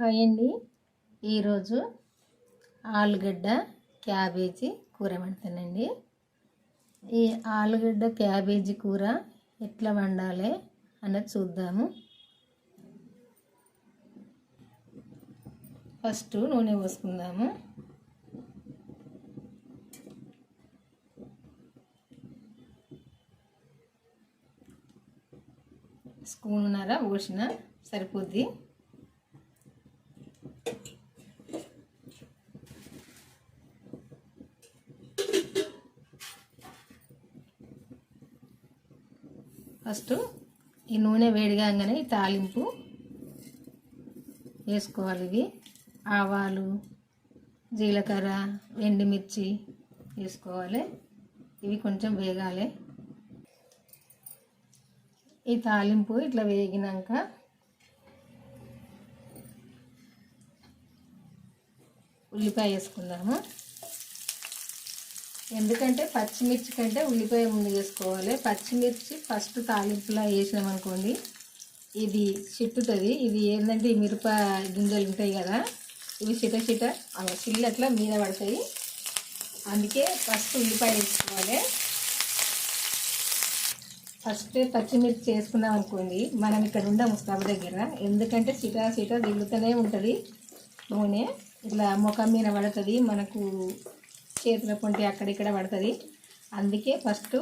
Hi అండి ఈరోజు ఆలుగడ్డ క్యాబేజీ కూర వండుతానండి. ఈ ఆలుగడ్డ క్యాబేజీ కూర ఎట్లా వండాలి అన్నది చూద్దాము. ఫస్ట్ నూనె పోసుకుందాము. స్పూన్నర పోసిన సరిపోద్ది. ఫస్ట్ ఈ నూనె వేడిగానే ఈ తాలింపు వేసుకోవాలి ఇవి. ఆవాలు జీలకర్ర ఎండుమిర్చి వేసుకోవాలి. ఇవి కొంచెం వేగాలి. ఈ తాలింపు ఇట్లా వేగినాక ఉల్లిపాయ వేసుకుందాము. ఎందుకంటే పచ్చిమిర్చి కంటే ఉల్లిపాయ ముందు వేసుకోవాలి. పచ్చిమిర్చి ఫస్ట్ తాలింపులా వేసినాం అనుకోండి ఇది చిట్టుతుంది. ఇది ఏంటంటే ఈ మిరప గింజలు ఉంటాయి కదా ఇవి చిట చిట అలా చిల్లు అట్లా మీద పడతాయి. అందుకే ఫస్ట్ ఉల్లిపాయ వేసుకోవాలి. ఫస్ట్ పచ్చిమిర్చి వేసుకున్నాం అనుకోండి మనం ఇక్కడ ఉండము స్టవ్ దగ్గర. ఎందుకంటే చిట చిట దిగుతూనే ఉంటుంది నూనె. ఇట్లా ముఖం మీద పడుతుంది మనకు చేతుల పొంటి అక్కడిక్కడ పడుతుంది. అందుకే ఫస్ట్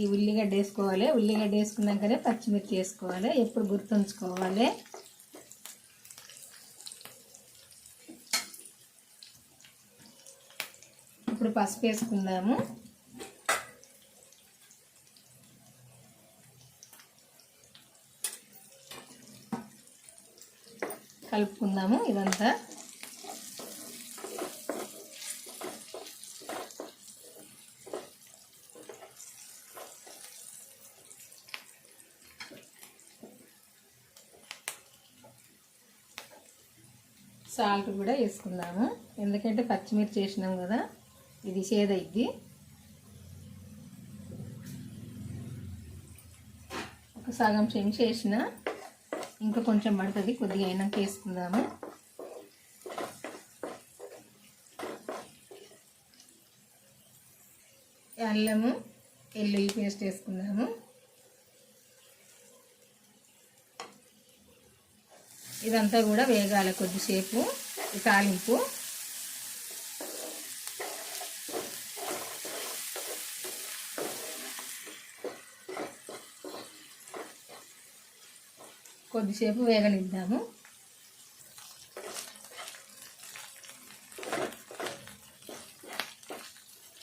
ఈ ఉల్లిగడ్డ వేసుకోవాలి. ఉల్లిగడ్డ వేసుకున్నాకనే పచ్చిమిర్చి వేసుకోవాలి. ఎప్పుడు గుర్తుంచుకోవాలి. ఇప్పుడు పసుపు వేసుకుందాము. కలుపుకుందాము ఇదంతా. సాల్ట్ కూడా వేసుకుందాము. ఎందుకంటే పచ్చిమిర్చి వేసినాం కదా ఇది చేదైద్ది. ఒక సగం చెంచా వేసిన ఇంకా కొంచెం పడుతుంది కొద్దిగా అయినాక వేసుకుందాము. అల్లము ఎల్లుల్లి పేస్ట్ వేసుకుందాము. ఇదంతా కూడా వేగాలి కొద్దిసేపు ఈ తాలింపు. కొద్దిసేపు వేగనిద్దాము.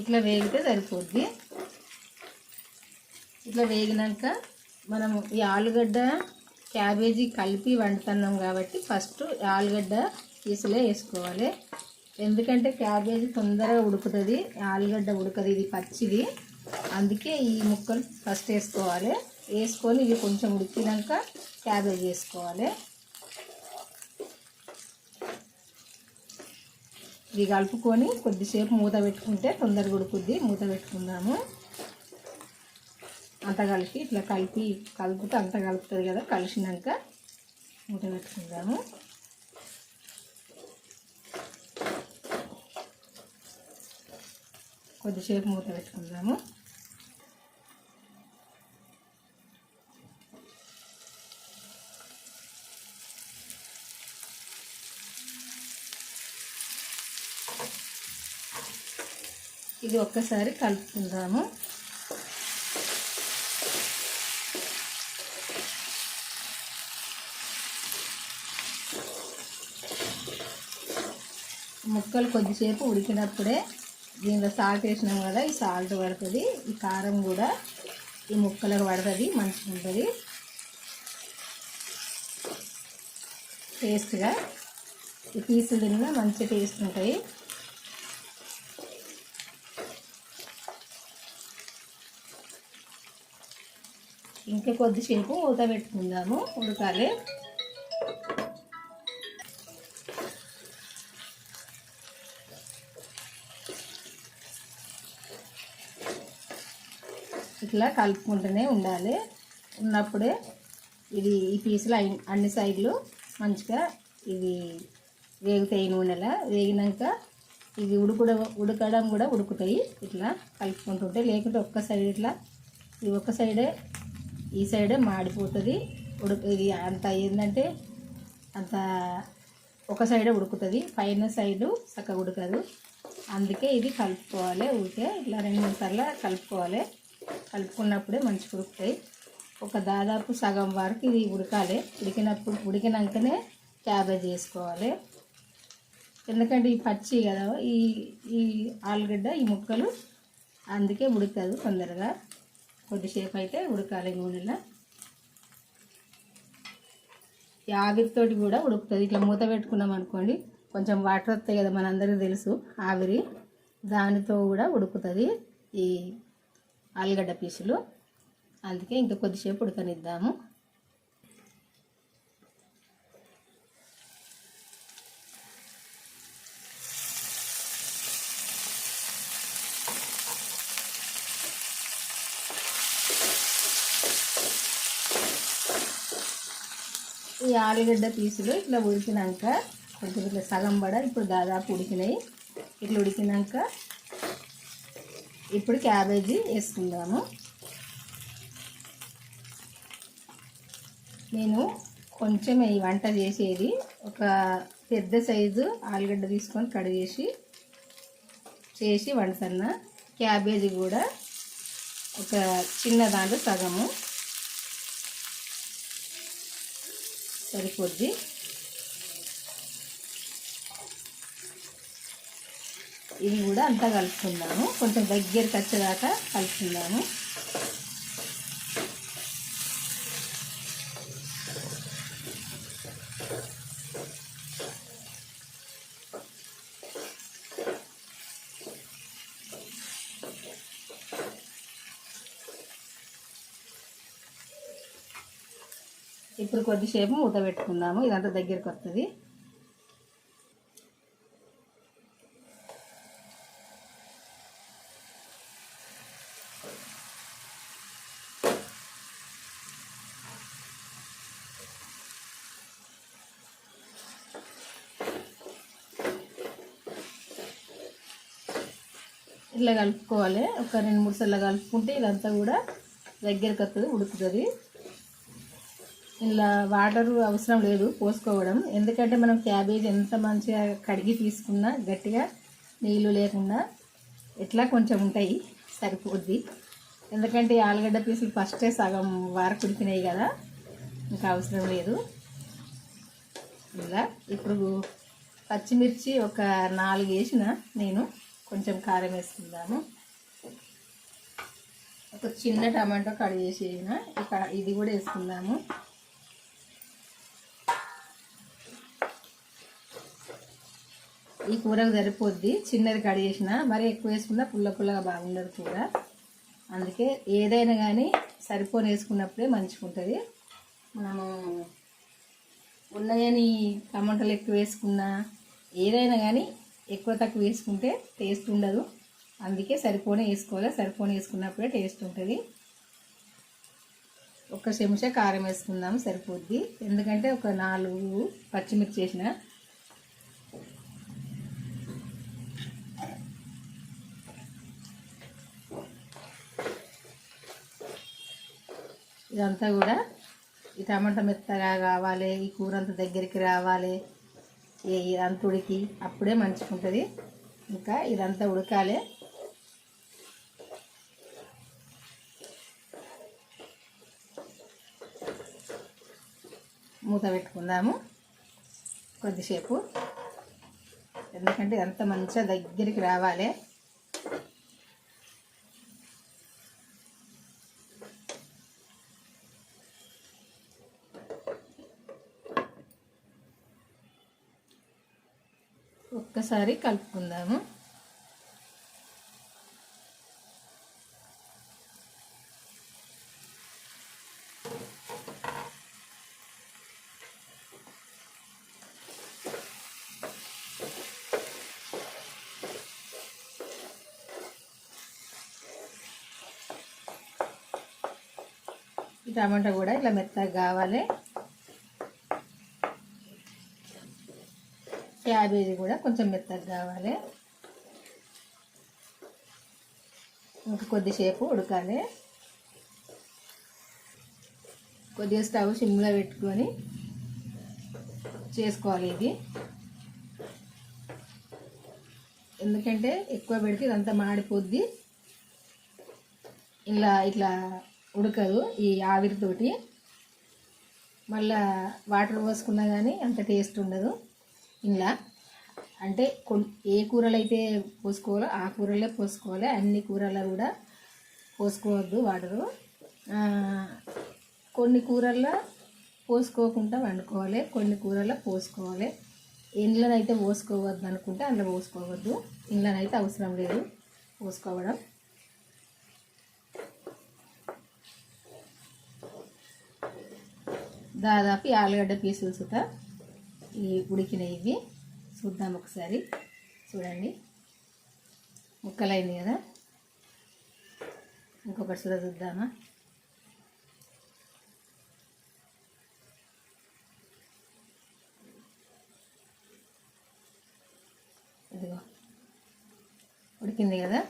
ఇట్లా వేగితే సరిపోద్ది. ఇట్లా వేగినాక మనము ఈ ఆలుగడ్డ క్యాబేజీ కలిపి వండుతున్నాం కాబట్టి ఫస్ట్ ఆలుగడ్డ పీసులే వేసుకోవాలి. ఎందుకంటే క్యాబేజీ తొందరగా ఉడుకుతుంది ఆలుగడ్డ ఉడకదు ఇది పచ్చిది. అందుకే ఈ ముక్కలు ఫస్ట్ వేసుకోవాలి. వేసుకొని ఇవి కొంచెం ఉడికినాక క్యాబేజీ వేసుకోవాలి. ఇది కలుపుకొని కొద్దిసేపు మూత పెట్టుకుంటే తొందరగా ఉడుకుద్ది. మూత పెట్టుకుందాము. అంత కలిపి ఇట్లా కలిపి కలుపుతూ అంత కలుపుతుంది కదా కలిసినాక మూత పెట్టుకుందాము. కొద్దిసేపు మూత పెట్టుకుందాము. ఇది ఒక్కసారి కలుపుకుందాము. ముక్కలు కొద్దిసేపు ఉడికినప్పుడే దీనిలో సాల్ట్ వేసినాం కదా ఈ సాల్ట్ పడుతుంది. ఈ కారం కూడా ఈ ముక్కలకు పడుతుంది మంచిగా ఉంటుంది. టేస్ట్గా ఈ పీసులు తిన్నా మంచి టేస్ట్ ఉంటాయి. ఇంకా కొద్దిసేపు మూత పెట్టుకుందాము ఉడకాలి. ఇట్లా కలుపుకుంటూనే ఉండాలి. ఉన్నప్పుడే ఇది ఈ పీసులు అన్ని సైడ్లు మంచిగా ఇవి వేగుతాయి నూనెలా. వేగినాక ఇది ఉడుకుడ ఉడకడం కూడా ఉడుకుతాయి. ఇట్లా కలుపుకుంటుంటే లేకుంటే ఒక్క సైడ్ ఇట్లా ఇది ఒక్క సైడే ఈ సైడే మాడిపోతుంది. ఉడక ఇది అంత ఏంటంటే అంత ఒక సైడే ఉడుకుతుంది. పైన సైడు చక్కగా ఉడకదు. అందుకే ఇది కలుపుకోవాలి. ఊరికే ఇట్లా రెండు మూడు సార్లు కలుపుకోవాలి. కలుపుకున్నప్పుడే మంచిగా ఉడుకుతాయి. ఒక దాదాపు సగం వరకు ఇది ఉడకాలి. ఉడికినప్పుడు ఉడికినాకనే క్యాబేజ్ వేసుకోవాలి ఎందుకంటే ఈ పచ్చి కదా ఈ ఈ ఆలుగడ్డ ఈ ముక్కలు అందుకే ఉడకదు తొందరగా. కొద్దిసేపు అయితే ఉడకాలి నూనెలో. ఈ ఆవిరితోటి కూడా ఉడుకుతుంది ఇట్లా మూత పెట్టుకున్నాం అనుకోండి కొంచెం వాటర్ వస్తాయి కదా మనందరికీ తెలుసు ఆవిరి. దానితో కూడా ఉడుకుతుంది ఈ ఆలుగడ్డ పీసులు. అందుకే ఇంకా కొద్దిసేపు ఉడకనిద్దాము. ఈ ఆలుగడ్డ పీసులు ఇట్లా ఉడికినాక కొంచెం ఇట్లా సగం పడ ఇప్పుడు దాదాపు ఉడికినాయి. ఇట్లా ఉడికినాక ఇప్పుడు క్యాబేజీ వేసుకుందాము. నేను కొంచెం ఈ వంట చేసేది ఒక పెద్ద సైజు ఆలుగడ్డ తీసుకొని కడిగేసి చేసి వండుతున్న. క్యాబేజీ కూడా ఒక చిన్న దాంట్లో సగము సరిపోద్ది. ఇది కూడా అంతా కలుపుకుందాము. కొంచెం దగ్గరికి వచ్చేదాకా కలుపుకుందాము. ఇప్పుడు కొద్దిసేపు మూత పెట్టుకుందాము. ఇదంతా దగ్గరికి వస్తుంది. ఇట్లా కలుపుకోవాలి. ఒక రెండు మూడు సార్లు కలుపుకుంటే ఇదంతా కూడా దగ్గరికి వస్తుంది ఉడుకుతుంది. ఇలా వాటర్ అవసరం లేదు పోసుకోవడం. ఎందుకంటే మనం క్యాబేజ్ ఎంత మంచిగా కడిగి తీసుకున్నా గట్టిగా నీళ్ళు లేకుండా ఎట్లా కొంచెం ఉంటాయి సరిపోద్ది. ఎందుకంటే ఆలుగడ్డ పీసులు ఫస్టే సగం వారకు ఉడికినాయి కదా ఇంకా అవసరం లేదు. ఇలా ఇప్పుడు పచ్చిమిర్చి ఒక నాలుగు వేసిన నేను కొంచెం కారం వేసుకుందాము. ఒక చిన్న టమాటో కట్ చేసి ఇక ఇక్కడ ఇది కూడా వేసుకుందాము. ఈ కూరకు సరిపోద్ది. చిన్నది కట్ చేసిన మరి ఎక్కువ వేసుకున్నా పుల్ల పుల్లగా బాగుండదు కూర. అందుకే ఏదైనా కానీ సరిపోని వేసుకున్నప్పుడే మంచిగా ఉంటుంది మనము ఉన్నాయని టమాటాలు ఎక్కువ వేసుకున్నా ఏదైనా కానీ ఎక్కువ తక్కువ వేసుకుంటే టేస్ట్ ఉండదు. అందుకే సరిపోనే వేసుకోవాలి? సరిపోని వేసుకున్నప్పుడే టేస్ట్ ఉంటుంది. ఒక చెంచా కారం వేసుకుందాం సరిపోద్ది. ఎందుకంటే ఒక నాలుగు పచ్చిమిర్చి వేసిన. ఇదంతా కూడా ఈ టమాటా మెత్తగా కావాలి ఈ కూర అంతా దగ్గరికి రావాలి. ఇదంతా ఉడికి అప్పుడే మంచిగా ఉంటుంది ఇంకా ఇదంతా ఉడకాలి. మూత పెట్టుకుందాము కొద్దిసేపు. ఎందుకంటే ఇదంతా మంచిగా దగ్గరికి రావాలి. ఒక్కసారి కలుపుకుందాము. టమాటా కూడా ఇట్లా మెత్తగా కావాలి. క్యాబేజీ కూడా కొంచెం మెత్తగా కావాలి. ఇంకా కొద్దిసేపు ఉడకాలి. కొద్దిగా స్టవ్ సిమ్లో పెట్టుకొని చేసుకోవాలి ఇది. ఎందుకంటే ఎక్కువ పెడితే ఇదంతా మాడిపోద్ది. ఇలా ఇట్లా ఉడకదు ఈ ఆవిరితోటి. మళ్ళా వాటర్ పోసుకున్నా కానీ అంత టేస్ట్ ఉండదు. ఇలా అంటే ఏ కూరలు అయితే పోసుకోవాలో ఆ కూరలే పోసుకోవాలి. అన్ని కూరలు కూడా పోసుకోవద్దు వాటరు. కొన్ని కూరల్లో పోసుకోకుండా వండుకోవాలి. కొన్ని కూరల్లో పోసుకోవాలి. ఇండ్లనైతే పోసుకోవద్దు అనుకుంటే అందులో పోసుకోవద్దు. ఇండ్లనైతే అవసరం లేదు పోసుకోవడం. దాదాపు ఆలుగడ్డ పీసులు సుతా ఈ ఉడికినవి ఇవి చూద్దాం ఒకసారి. చూడండి. ముక్కలైంది కదా? ఇంకొకటి చూడ చూద్దామా? ఇదిగో. ఉడికింది కదా?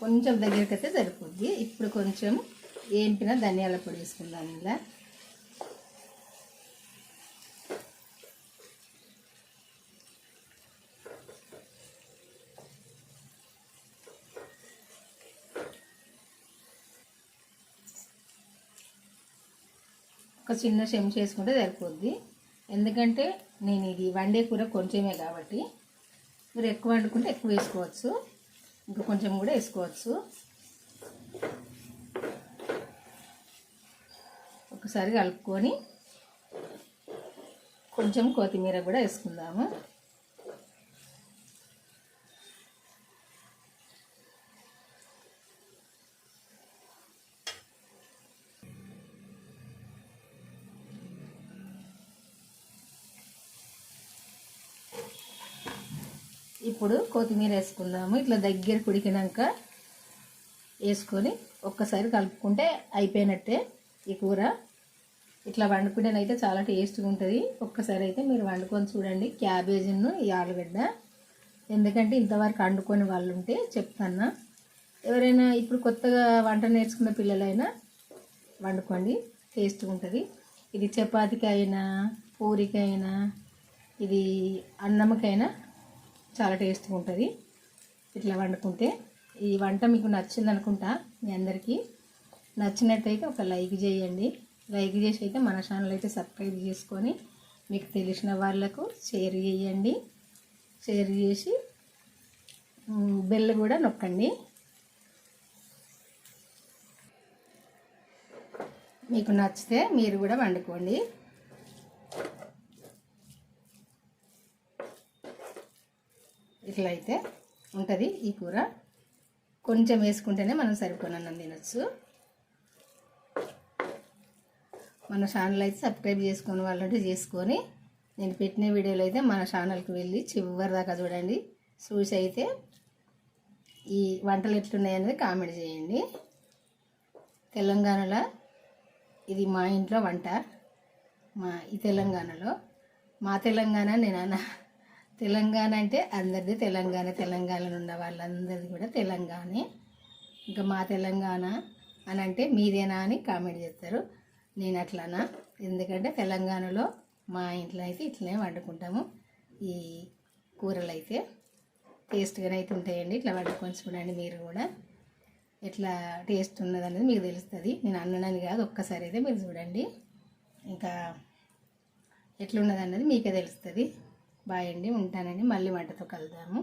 కొంచెం దగ్గరికి అయితే సరిపోద్ది. ఇప్పుడు కొంచెం ఏంపిన ధనియాల పొడి వేసుకుందాం ఇలా. ఒక చిన్న చెంచా వేసుకుంటే సరిపోద్ది. ఎందుకంటే నేను ఇది వండే కూర కొంచెమే కాబట్టి మీరు ఎక్కువ వండుకుంటే ఎక్కువ వేసుకోవచ్చు. ఇంకా కొంచెం కూడా వేసుకోవచ్చు. ఒకసారి కలుపుకొని కొంచెం కొత్తిమీర కూడా వేసుకుందాము. ఇప్పుడు కొత్తిమీర వేసుకుందాము. ఇట్లా దగ్గర కుడికినాక వేసుకొని ఒక్కసారి కలుపుకుంటే అయిపోయినట్టే ఈ కూర. ఇట్లా వండుకుంటేనైతే చాలా టేస్ట్గా ఉంటుంది. ఒక్కసారి అయితే మీరు వండుకొని చూడండి. క్యాబేజీను ఈ ఆలుగడ్డ. ఎందుకంటే ఇంతవరకు వండుకొని వాళ్ళు ఉంటే చెప్తాను ఎవరైనా ఇప్పుడు కొత్తగా వంట నేర్చుకున్న పిల్లలైనా వండుకోండి. టేస్ట్గా ఉంటుంది. ఇది చపాతీకైనా పూరికైనా ఇది అన్నంకైనా చాలా టేస్ట్గా ఉంటుంది. ఇట్లా వండుకుంటే ఈ వంట మీకు నచ్చింది అనుకుంటా మీ అందరికీ. నచ్చినట్టయితే ఒక లైక్ చేయండి. లైక్ చేసి అయితే మన ఛానల్ అయితే సబ్స్క్రైబ్ చేసుకొని మీకు తెలిసిన వాళ్ళకు షేర్ చేయండి. షేర్ చేసి బెల్ కూడా నొక్కండి. మీకు నచ్చితే మీరు కూడా వండుకోండి. ఇట్లా అయితే ఉంటుంది ఈ కూర. కొంచెం వేసుకుంటేనే మనం సరిపోనన్నం తినొచ్చు. మన ఛానల్ అయితే సబ్స్క్రైబ్ చేసుకుని వాళ్ళంటే చేసుకొని నేను పెట్టిన వీడియోలు అయితే మన ఛానల్కి వెళ్ళి చివరి దాకా చూడండి. చూసి అయితే ఈ వంటలు ఎట్లున్నాయి అనేది కామెంట్ చేయండి. తెలంగాణలో ఇది మా ఇంట్లో వంట. మా ఈ తెలంగాణలో. మా తెలంగాణ నేను అన్న తెలంగాణ అంటే అందరిది తెలంగాణ తెలంగాణలో ఉన్న వాళ్ళందరిది కూడా తెలంగాణే. ఇంకా మా తెలంగాణ అని అంటే మీదేనా అని కామెంట్ చేస్తారు. నేను అట్లానా? ఎందుకంటే తెలంగాణలో మా ఇంట్లో అయితే ఇట్లనే వండుకుంటాము. ఈ కూరలు అయితే టేస్ట్గానే అయితే ఉంటాయండి. ఇట్లా వండుకొని చూడండి మీరు కూడా. ఎట్లా టేస్ట్ ఉన్నది అనేది మీకు తెలుస్తుంది. నేను అన్ననని కాదు ఒక్కసారి అయితే మీరు చూడండి. ఇంకా ఎట్లున్నది అన్నది మీకే తెలుస్తుంది. బాయ్ అండి ఉంటానండి. మళ్ళీ వంటతో కలుద్దాము.